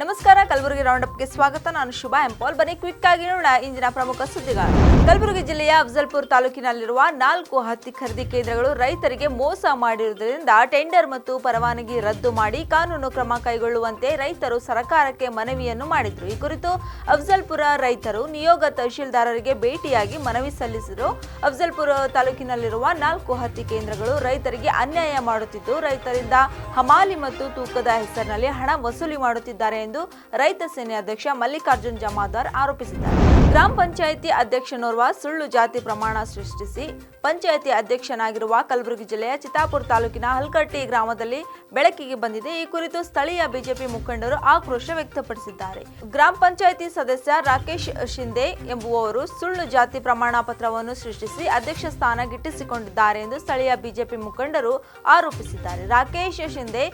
ನಮಸ್ಕಾರ. ಕಲಬುರಗಿ ರೌಂಡಪ್ಗೆ ಸ್ವಾಗತ. ನಾನು ಶುಭ ಎಂಪಾಲ್ ಬನ್ನಿ ಕ್ವಿಕ್ ಆಗಿ ನೋಡೋಣ ಇಂದಿನ ಪ್ರಮುಖ ಸುದ್ದಿಗಳು ಕಲಬುರಗಿ ಜಿಲ್ಲೆಯ ಅಫಜಲ್ಪುರ್ ತಾಲೂಕಿನಲ್ಲಿರುವ ನಾಲ್ಕು ಹತ್ತಿ ಖರೀದಿ ಕೇಂದ್ರಗಳು ರೈತರಿಗೆ ಮೋಸ ಮಾಡಿರುವುದರಿಂದ ಟೆಂಡರ್ ಮತ್ತು ಪರವಾನಗಿ ರದ್ದು ಮಾಡಿ ಕಾನೂನು ಕ್ರಮ ಕೈಗೊಳ್ಳುವಂತೆ ರೈತರು ಸರ್ಕಾರಕ್ಕೆ ಮನವಿಯನ್ನು ಮಾಡಿದ್ರು. ಈ ಕುರಿತು ಅಫಜಲ್ಪುರ ರೈತರು ನಿಯೋಗ ತಹಶೀಲ್ದಾರರಿಗೆ ಭೇಟಿಯಾಗಿ ಮನವಿ ಸಲ್ಲಿಸಿದರು. ಅಫಜಲ್ಪುರ ತಾಲೂಕಿನಲ್ಲಿರುವ ನಾಲ್ಕು ಹತ್ತಿ ಕೇಂದ್ರಗಳು ರೈತರಿಗೆ ಅನ್ಯಾಯ ಮಾಡುತ್ತಿದ್ದು, ರೈತರಿಂದ ಹಮಾಲಿ ಮತ್ತು ತೂಕದ ಹೆಸರಿನಲ್ಲಿ ಹಣ ವಸೂಲಿ ಮಾಡುತ್ತಿದ್ದಾರೆ ಎಂದು ರೈತ ಸೇನೆ ಅಧ್ಯಕ್ಷ ಮಲ್ಲಿಕಾರ್ಜುನ್ ಜಮಾದಾರ್ ಆರೋಪಿಸಿದ್ದಾರೆ. ಗ್ರಾಮ ಪಂಚಾಯಿತಿ ಅಧ್ಯಕ್ಷನೋರ್ವ ಸುಳ್ಳು ಜಾತಿ ಪ್ರಮಾಣ ಸೃಷ್ಟಿಸಿ ಪಂಚಾಯಿತಿ ಅಧ್ಯಕ್ಷನಾಗಿರುವ ಕಲಬುರಗಿ ಜಿಲ್ಲೆಯ ಚಿತ್ತಾಪುರ ತಾಲೂಕಿನ ಹಲ್ಕಟ್ಟಿ ಗ್ರಾಮದಲ್ಲಿ ಬೆಳಕಿಗೆ ಬಂದಿದೆ. ಈ ಕುರಿತು ಸ್ಥಳೀಯ ಬಿಜೆಪಿ ಮುಖಂಡರು ಆಕ್ರೋಶ ವ್ಯಕ್ತಪಡಿಸಿದ್ದಾರೆ. ಗ್ರಾಮ ಪಂಚಾಯಿತಿ ಸದಸ್ಯ ರಾಕೇಶ್ ಶಿಂದೆ ಎಂಬುವವರು ಸುಳ್ಳು ಜಾತಿ ಪ್ರಮಾಣ ಪತ್ರವನ್ನು ಸೃಷ್ಟಿಸಿ ಅಧ್ಯಕ್ಷ ಸ್ಥಾನ ಗಿಟ್ಟಿಸಿಕೊಂಡಿದ್ದಾರೆ ಎಂದು ಸ್ಥಳೀಯ ಬಿಜೆಪಿ ಮುಖಂಡರು ಆರೋಪಿಸಿದ್ದಾರೆ. ರಾಕೇಶ್ ಶಿಂದೆ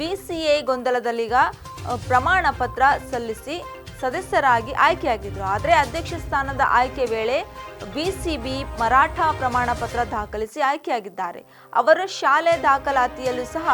ಬಿಸಿಎ ಗೊಂದಲದಲ್ಲೀಗ ಪ್ರಮಾಣ ಪತ್ರ ಸಲ್ಲಿಸಿ ಸದಸ್ಯರಾಗಿ ಆಯ್ಕೆಯಾಗಿದ್ದರು ಆದರೆ ಅಧ್ಯಕ್ಷ ಸ್ಥಾನದ ಆಯ್ಕೆ ವೇಳೆ ಬಿಸಿಬಿ ಮರಾಠ ಪ್ರಮಾಣ ಪತ್ರ ದಾಖಲಿಸಿ ಆಯ್ಕೆಯಾಗಿದ್ದಾರೆ. ಅವರ ಶಾಲೆ ದಾಖಲಾತಿಯಲ್ಲೂ ಸಹ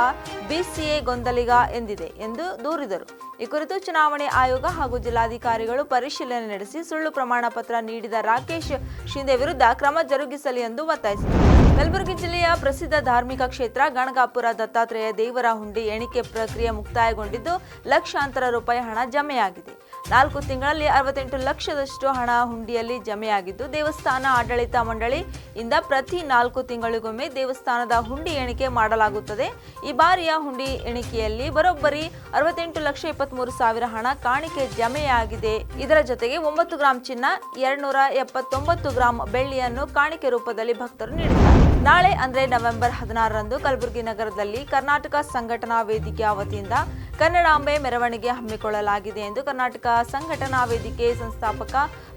ಬಿಸಿಎ ಗೊಂದಲಿಗ ಎಂದಿದೆ ಎಂದು ದೂರಿದರು. ಈ ಕುರಿತು ಚುನಾವಣೆ ಆಯೋಗ ಹಾಗೂ ಜಿಲ್ಲಾಧಿಕಾರಿಗಳು ಪರಿಶೀಲನೆ ನಡೆಸಿ ಸುಳ್ಳು ಪ್ರಮಾಣ ಪತ್ರ ನೀಡಿದ ರಾಕೇಶ್ ಶಿಂದೆ ವಿರುದ್ಧ ಕ್ರಮ ಜರುಗಿಸಲಿ ಎಂದು ಒತ್ತಾಯಿಸಿದರು. ಕಲಬುರಗಿ ಜಿಲ್ಲೆಯ ಪ್ರಸಿದ್ಧ ಧಾರ್ಮಿಕ ಕ್ಷೇತ್ರ ಗಣಗಾಪುರ ದತ್ತಾತ್ರೇಯ ದೇವರ ಹುಂಡಿ ಎಣಿಕೆ ಪ್ರಕ್ರಿಯೆ ಮುಕ್ತಾಯಗೊಂಡಿದ್ದು ಲಕ್ಷಾಂತರ ರೂಪಾಯಿ ಹಣ ಜಮೆಯಾಗಿದೆ. ನಾಲ್ಕು ತಿಂಗಳಲ್ಲಿ ಅರವತ್ತೆಂಟು ಲಕ್ಷದಷ್ಟು ಹಣ ಹುಂಡಿಯಲ್ಲಿ ಜಮೆಯಾಗಿದ್ದು, ದೇವಸ್ಥಾನ ಆಡಳಿತ ಮಂಡಳಿ ಇಂದ ಪ್ರತಿ ನಾಲ್ಕು ತಿಂಗಳಿಗೊಮ್ಮೆ ದೇವಸ್ಥಾನದ ಹುಂಡಿ ಎಣಿಕೆ ಮಾಡಲಾಗುತ್ತದೆ. ಈ ಬಾರಿಯ ಹುಂಡಿ ಎಣಿಕೆಯಲ್ಲಿ ಬರೋಬ್ಬರಿ ಅರವತ್ತೆಂಟು ಲಕ್ಷ ಇಪ್ಪತ್ತ್ಮೂರು ಸಾವಿರ ಹಣ ಕಾಣಿಕೆ ಜಮೆಯಾಗಿದೆ. ಇದರ ಜೊತೆಗೆ ಒಂಬತ್ತು ಗ್ರಾಂ ಚಿನ್ನ, ಎರಡ್ನೂರ ಎಪ್ಪತ್ತೊಂಬತ್ತು ಗ್ರಾಂ ಬೆಳ್ಳಿಯನ್ನು ಕಾಣಿಕೆ ರೂಪದಲ್ಲಿ ಭಕ್ತರು ನೀಡಿದ್ದಾರೆ. ನಾಳೆ ಅಂದರೆ ನವೆಂಬರ್ ಹದಿನಾರರಂದು ಕಲಬುರಗಿ ನಗರದಲ್ಲಿ ಕರ್ನಾಟಕ ಸಂಘಟನಾ ವೇದಿಕೆಯ ವತಿಯಿಂದ ಕನ್ನಡಾಂಬೆ ಮೆರವಣಿಗೆ ಹಮ್ಮಿಕೊಳ್ಳಲಾಗಿದೆ ಎಂದು ಕರ್ನಾಟಕ ಸಂಘಟನಾ ವೇದಿಕೆ ಸಂಸ್ಥಾಪಕ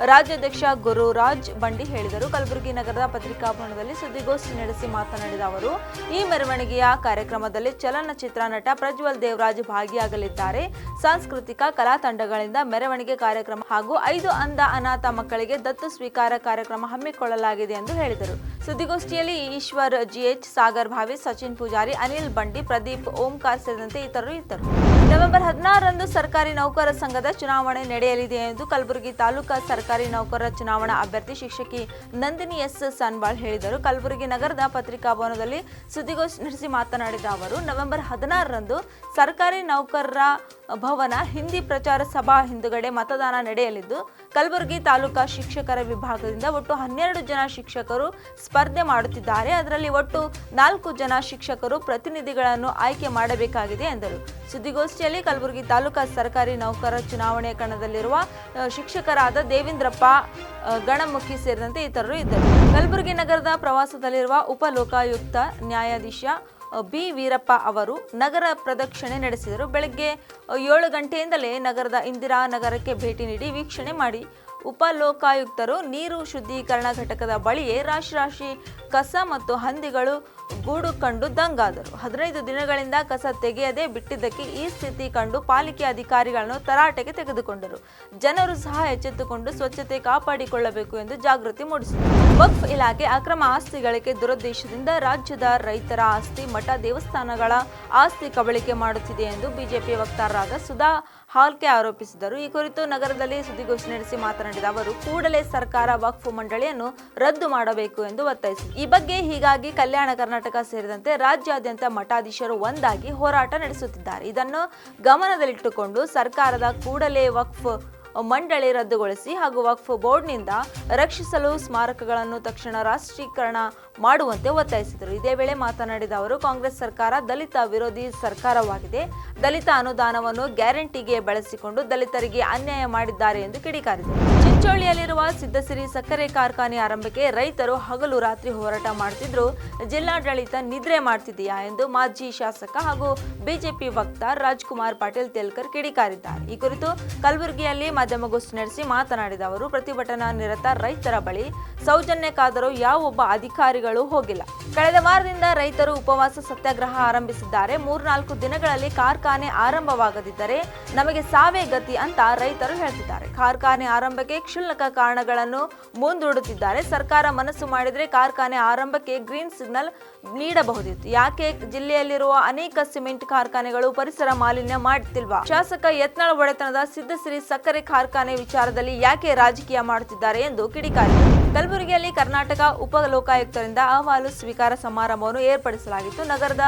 ರಾಜ್ಯಾಧ್ಯಕ್ಷ ಗುರುರಾಜ್ ಬಂಡಿ ಹೇಳಿದರು. ಕಲಬುರಗಿ ನಗರದ ಪತ್ರಿಕಾಭವನದಲ್ಲಿ ಸುದ್ದಿಗೋಷ್ಠಿ ನಡೆಸಿ ಮಾತನಾಡಿದ ಅವರು, ಈ ಮೆರವಣಿಗೆಯ ಕಾರ್ಯಕ್ರಮದಲ್ಲಿ ಚಲನಚಿತ್ರ ನಟ ಪ್ರಜ್ವಲ್ ದೇವರಾಜ್ ಭಾಗಿಯಾಗಲಿದ್ದಾರೆ. ಸಾಂಸ್ಕೃತಿಕ ಕಲಾ ತಂಡಗಳಿಂದ ಮೆರವಣಿಗೆ ಕಾರ್ಯಕ್ರಮ ಹಾಗೂ ಐದು ಅಂಧ ಅನಾಥ ಮಕ್ಕಳಿಗೆ ದತ್ತು ಸ್ವೀಕಾರ ಕಾರ್ಯಕ್ರಮ ಹಮ್ಮಿಕೊಳ್ಳಲಾಗಿದೆ ಎಂದು ಹೇಳಿದರು. ಸುದ್ದಿಗೋಷ್ಠಿಯಲ್ಲಿ ಈಶ್ವರ್ ಜಿಎಚ್ ಸಾಗರ್ ಭಾವಿ, ಸಚಿನ್ ಪೂಜಾರಿ, ಅನಿಲ್ ಬಂಡಿ, ಪ್ರದೀಪ್ ಓಂಕಾರ್ ಸೇರಿದಂತೆ ಇತರರು ಇದ್ದರು. ನವೆಂಬರ್ ಹದಿನಾರರಂದು ಸರ್ಕಾರಿ ನೌಕರರ ಸಂಘದ ಚುನಾವಣೆ ನಡೆಯಲಿದೆ ಎಂದು ಕಲಬುರಗಿ ತಾಲೂಕಾ ಸರ್ಕಾರಿ ನೌಕರರ ಚುನಾವಣಾ ಅಭ್ಯರ್ಥಿ ಶಿಕ್ಷಕಿ ನಂದಿನಿ ಎಸ್ ಸನ್ಬಾಳ್ ಹೇಳಿದರು. ಕಲಬುರಗಿ ನಗರದ ಪತ್ರಿಕಾಭವನದಲ್ಲಿ ಸುದ್ದಿಗೋಷ್ಠಿ ನಡೆಸಿ ಮಾತನಾಡಿದ ಅವರು, ನವೆಂಬರ್ ಹದಿನಾರರಂದು ಸರ್ಕಾರಿ ನೌಕರರ ಭವನ, ಹಿಂದಿ ಪ್ರಚಾರ ಸಭಾ ಹಿಂದುಗಡೆ ಮತದಾನ ನಡೆಯಲಿದ್ದು, ಕಲಬುರಗಿ ತಾಲೂಕಾ ಶಿಕ್ಷಕರ ವಿಭಾಗದಿಂದ ಒಟ್ಟು ಹನ್ನೆರಡು ಜನ ಶಿಕ್ಷಕರು ಸ್ಪರ್ಧೆ ಮಾಡುತ್ತಿದ್ದಾರೆ. ಅದರಲ್ಲಿ ಒಟ್ಟು ನಾಲ್ಕು ಜನ ಶಿಕ್ಷಕರು ಪ್ರತಿನಿಧಿಗಳನ್ನು ಆಯ್ಕೆ ಮಾಡಬೇಕಾಗಿದೆ ಎಂದರು. ಸುದ್ದಿಗೋಷ್ಠಿಯಲ್ಲಿ ಕಲಬುರಗಿ ತಾಲೂಕಾ ಸರ್ಕಾರಿ ನೌಕರರ ಚುನಾವಣೆ ಕಣದಲ್ಲಿರುವ ಶಿಕ್ಷಕರಾದ ದೇವೇಂದ್ರಪ್ಪ ಗಣಮುಖಿ ಸೇರಿದಂತೆ ಇತರರು ಇದ್ದರು. ಕಲಬುರಗಿ ನಗರದ ಪ್ರವಾಸದಲ್ಲಿರುವ ಉಪ ಲೋಕಾಯುಕ್ತ ನ್ಯಾಯಾಧೀಶ ಬಿ. ವೀರಪ್ಪ ಅವರು ನಗರ ಪ್ರದಕ್ಷಿಣೆ ನಡೆಸಿದರು. ಬೆಳಗ್ಗೆ ಏಳು ಗಂಟೆಯಿಂದಲೇ ನಗರದ ಇಂದಿರಾ ನಗರಕ್ಕೆ ಭೇಟಿ ನೀಡಿ ವೀಕ್ಷಣೆ ಮಾಡಿ ಉಪ ಲೋಕಾಯುಕ್ತರು ನೀರು ಶುದ್ಧೀಕರಣ ಘಟಕದ ಬಳಿಯೇ ರಾಶಿ ರಾಶಿ ಕಸ ಮತ್ತು ಹಂದಿಗಳು ಗೂಡು ಕಂಡು ದಂಗಾದರು. ಹದಿನೈದು ದಿನಗಳಿಂದ ಕಸ ತೆಗೆಯದೆ ಬಿಟ್ಟಿದ್ದಕ್ಕೆ ಈ ಸ್ಥಿತಿ ಕಂಡು ಪಾಲಿಕೆ ಅಧಿಕಾರಿಗಳನ್ನು ತರಾಟೆಗೆ ತೆಗೆದುಕೊಂಡರು. ಜನರು ಸಹ ಎಚ್ಚೆತ್ತುಕೊಂಡು ಸ್ವಚ್ಛತೆ ಕಾಪಾಡಿಕೊಳ್ಳಬೇಕು ಎಂದು ಜಾಗೃತಿ ಮೂಡಿಸಿದರು. ವಕ್ಫ್ ಇಲಾಖೆ ಅಕ್ರಮ ಆಸ್ತಿ ಗಳಿಕೆ ದುರುದ್ದೇಶದಿಂದ ರಾಜ್ಯದ ರೈತರ ಆಸ್ತಿ, ಮಠ, ದೇವಸ್ಥಾನಗಳ ಆಸ್ತಿ ಕಬಳಿಕೆ ಮಾಡುತ್ತಿದೆ ಎಂದು ಬಿಜೆಪಿ ವಕ್ತಾರರಾದ ಸುಧಾ ಹಾಲ್ಕೆ ಆರೋಪಿಸಿದರು. ಈ ಕುರಿತು ನಗರದಲ್ಲಿ ಸುದ್ದಿಗೋಷ್ಠಿ ನಡೆಸಿ ಮಾತನಾಡಿದ ಅವರು ಕೂಡಲೇ ಸರ್ಕಾರ ವಕ್ಫ್ ಮಂಡಳಿಯನ್ನು ರದ್ದು ಮಾಡಬೇಕು ಎಂದು ಒತ್ತಾಯಿಸಿದರು. ಈ ಬಗ್ಗೆ ಹೀಗಾಗಿ ಕಲ್ಯಾಣ ಕರ್ನಾಟಕ ಸೇರಿದಂತೆ ರಾಜ್ಯಾದ್ಯಂತ ಮಠಾಧೀಶರು ಒಂದಾಗಿ ಹೋರಾಟ ನಡೆಸುತ್ತಿದ್ದಾರೆ. ಇದನ್ನು ಗಮನದಲ್ಲಿಟ್ಟುಕೊಂಡು ಸರ್ಕಾರದ ಕೂಡಲೇ ವಕ್ಫ್ ಮಂಡಳಿ ರದ್ದುಗೊಳಿಸಿ ಹಾಗೂ ವಕ್ಫ್ ಬೋರ್ಡ್ನಿಂದ ರಕ್ಷಿಸಲು ಸ್ಮಾರಕಗಳನ್ನು ತಕ್ಷಣ ರಾಷ್ಟ್ರೀಕರಣ ಮಾಡುವಂತೆ ಒತ್ತಾಯಿಸಿದರು. ಇದೇ ವೇಳೆ ಮಾತನಾಡಿದ ಅವರು, ಕಾಂಗ್ರೆಸ್ ಸರ್ಕಾರ ದಲಿತ ವಿರೋಧಿ ಸರ್ಕಾರವಾಗಿದೆ. ದಲಿತ ಅನುದಾನವನ್ನು ಗ್ಯಾರಂಟಿಗೆ ಬಳಸಿಕೊಂಡು ದಲಿತರಿಗೆ ಅನ್ಯಾಯ ಮಾಡಿದ್ದಾರೆ ಎಂದು ಕಿಡಿಕಾರಿದರು. ಚಿಂಚೋಳಿಯಲ್ಲಿರುವ ಸಿದ್ದಸಿರಿ ಸಕ್ಕರೆ ಕಾರ್ಖಾನೆ ಆರಂಭಕ್ಕೆ ರೈತರು ಹಗಲು ರಾತ್ರಿ ಹೋರಾಟ ಮಾಡುತ್ತಿದ್ದರು ಜಿಲ್ಲಾಡಳಿತ ನಿದ್ರೆ ಮಾಡ್ತಿದೆಯಾ ಎಂದು ಮಾಜಿ ಶಾಸಕ ಹಾಗೂ ಬಿಜೆಪಿ ವಕ್ತಾರ ರಾಜ್ಕುಮಾರ್ ಪಾಟೀಲ್ ತೇಲ್ಕರ್ ಕಿಡಿಕಾರಿದ್ದಾರೆ. ಈ ಕುರಿತು ಕಲಬುರಗಿಯಲ್ಲಿ ಮಾಧ್ಯಮಗೋಷ್ಠಿ ನಡೆಸಿ ಮಾತನಾಡಿದ ಅವರು, ಪ್ರತಿಭಟನಾ ನಿರತ ರೈತರ ಬಳಿ ಸೌಜನ್ಯಕ್ಕಾದರೂ ಯಾವೊಬ್ಬ ಅಧಿಕಾರಿಗಳು ಹೋಗಿಲ್ಲ. ಕಳೆದ ವಾರದಿಂದ ರೈತರು ಉಪವಾಸ ಸತ್ಯಾಗ್ರಹ ಆರಂಭಿಸಿದ್ದಾರೆ. ಮೂರ್ನಾಲ್ಕು ದಿನಗಳಲ್ಲಿ ಕಾರ್ಖಾನೆ ಆರಂಭವಾಗದಿದ್ದರೆ ನಮಗೆ ಸಾವೇ ಗತಿ ಅಂತ ರೈತರು ಹೇಳ್ತಿದ್ದಾರೆ. ಕಾರ್ಖಾನೆ ಆರಂಭಕ್ಕೆ ಕ್ಷುಲ್ಲಕ ಕಾರಣಗಳನ್ನು ಮುಂದೂಡುತ್ತಿದ್ದಾರೆ. ಸರ್ಕಾರ ಮನಸ್ಸು ಮಾಡಿದರೆ ಕಾರ್ಖಾನೆ ಆರಂಭಕ್ಕೆ ಗ್ರೀನ್ ಸಿಗ್ನಲ್ ನೀಡಬಹುದಿತ್ತು. ಯಾಕೆ? ಜಿಲ್ಲೆಯಲ್ಲಿರುವ ಅನೇಕ ಸಿಮೆಂಟ್ ಕಾರ್ಖಾನೆಗಳು ಪರಿಸರ ಮಾಲಿನ್ಯ ಮಾಡುತ್ತಿಲ್ವಾ ಶಾಸಕ ಯತ್ನಾಳ್ ಒಡೆತನದ ಸಿದ್ದಸಿರಿ ಸಕ್ಕರೆ ಕಾರ್ಖಾನೆ ವಿಚಾರದಲ್ಲಿ ಯಾಕೆ ರಾಜಕೀಯ ಮಾಡುತ್ತಿದ್ದಾರೆ ಎಂದು ಕಿಡಿಕಾರಿದರು ಕಲಬುರಗಿಯಲ್ಲಿ ಕರ್ನಾಟಕ ಉಪ ಲೋಕಾಯುಕ್ತರಿಂದ ಅಹವಾಲು ಸ್ವೀಕಾರ ಸಮಾರಂಭವನ್ನು ಏರ್ಪಡಿಸಲಾಗಿತ್ತು. ನಗರದ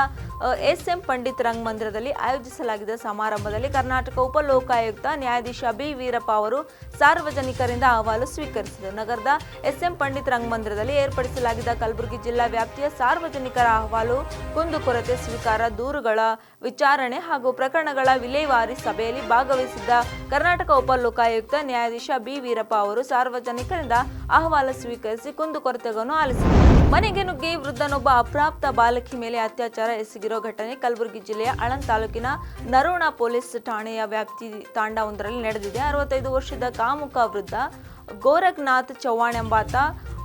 ಎಸ್ಎಂ ಪಂಡಿತ್ ರಂಗ್ ಮಂದಿರದಲ್ಲಿ ಆಯೋಜಿಸಲಾಗಿದ್ದ ಸಮಾರಂಭದಲ್ಲಿ ಕರ್ನಾಟಕ ಉಪ ಲೋಕಾಯುಕ್ತ ನ್ಯಾಯಾಧೀಶ ಬಿ. ವೀರಪ್ಪ ಅವರು ಸಾರ್ವಜನಿಕರಿಂದ ಅಹವಾಲು ಸ್ವೀಕರಿಸಿದರು. ನಗರದ ಎಸ್ ಎಂ ಪಂಡಿತ್ ರಂಗ್ ಮಂದಿರದಲ್ಲಿ ಏರ್ಪಡಿಸಲಾಗಿದ್ದ ಕಲಬುರಗಿ ಜಿಲ್ಲಾ ವ್ಯಾಪ್ತಿಯ ಸಾರ್ವಜನಿಕರ ಅಹವಾಲು ಕುಂದುಕೊರತೆ ಸ್ವೀಕಾರ, ದೂರುಗಳ ವಿಚಾರಣೆ ಹಾಗೂ ಪ್ರಕರಣಗಳ ವಿಲೇವಾರಿ ಸಭೆಯಲ್ಲಿ ಭಾಗವಹಿಸಿದ್ದ ಕರ್ನಾಟಕ ಉಪ ಲೋಕಾಯುಕ್ತ ನ್ಯಾಯಾಧೀಶ ಬಿ. ವೀರಪ್ಪ ಅವರು ಸಾರ್ವಜನಿಕರಿಂದ ಅಹವಾಲು ಸ್ವೀಕರಿಸಿ ಕುಂದುಕೊರತೆಗಳನ್ನು ಆಲಿಸಿದರು. ಮನೆಗೆ ನುಗ್ಗಿ ವೃದ್ಧನೊಬ್ಬ ಅಪ್ರಾಪ್ತ ಬಾಲಕಿ ಮೇಲೆ ಅತ್ಯಾಚಾರ ಎಸಗಿರೋ ಘಟನೆ ಕಲಬುರಗಿ ಜಿಲ್ಲೆಯ ಅಳನ್ ತಾಲೂಕಿನ ನರೋಣ ಪೊಲೀಸ್ ಠಾಣೆಯ ವ್ಯಾಪ್ತಿ ತಾಂಡವೊಂದರಲ್ಲಿ ನಡೆದಿದೆ. ಅರವತ್ತೈದು ವರ್ಷದ ಕಾಮುಖ ವೃದ್ಧ ಗೋರಖ್ನಾಥ್ ಚೌಹಾಣ್ ಎಂಬಾತ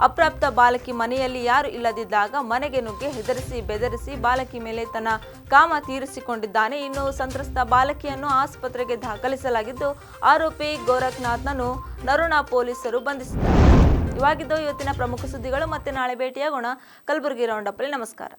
ಅಪ್ರಾಪ್ತ ಬಾಲಕಿ ಮನೆಯಲ್ಲಿ ಯಾರು ಇಲ್ಲದಿದ್ದಾಗ ಮನೆಗೆ ನುಗ್ಗಿ ಹೆದರಿಸಿ ಬೆದರಿಸಿ ಬಾಲಕಿ ಮೇಲೆ ತನ್ನ ಕಾಮ ತೀರಿಸಿಕೊಂಡಿದ್ದಾನೆ. ಇನ್ನು ಸಂತ್ರಸ್ತ ಬಾಲಕಿಯನ್ನು ಆಸ್ಪತ್ರೆಗೆ ದಾಖಲಿಸಲಾಗಿದ್ದು, ಆರೋಪಿ ಗೋರಖ್ನಾಥ್ನನ್ನು ನರುಣ ಪೊಲೀಸರು ಬಂಧಿಸಿದ್ದಾರೆ. ಇವಾಗಿದ್ದು ಇವತ್ತಿನ ಪ್ರಮುಖ ಸುದ್ದಿಗಳು ಮತ್ತೆ ನಾಳೆ ಭೇಟಿಯಾಗೋಣ. ಕಲಬುರಗಿ ರೌಂಡಪ್ಪಲ್ಲಿ ನಮಸ್ಕಾರ.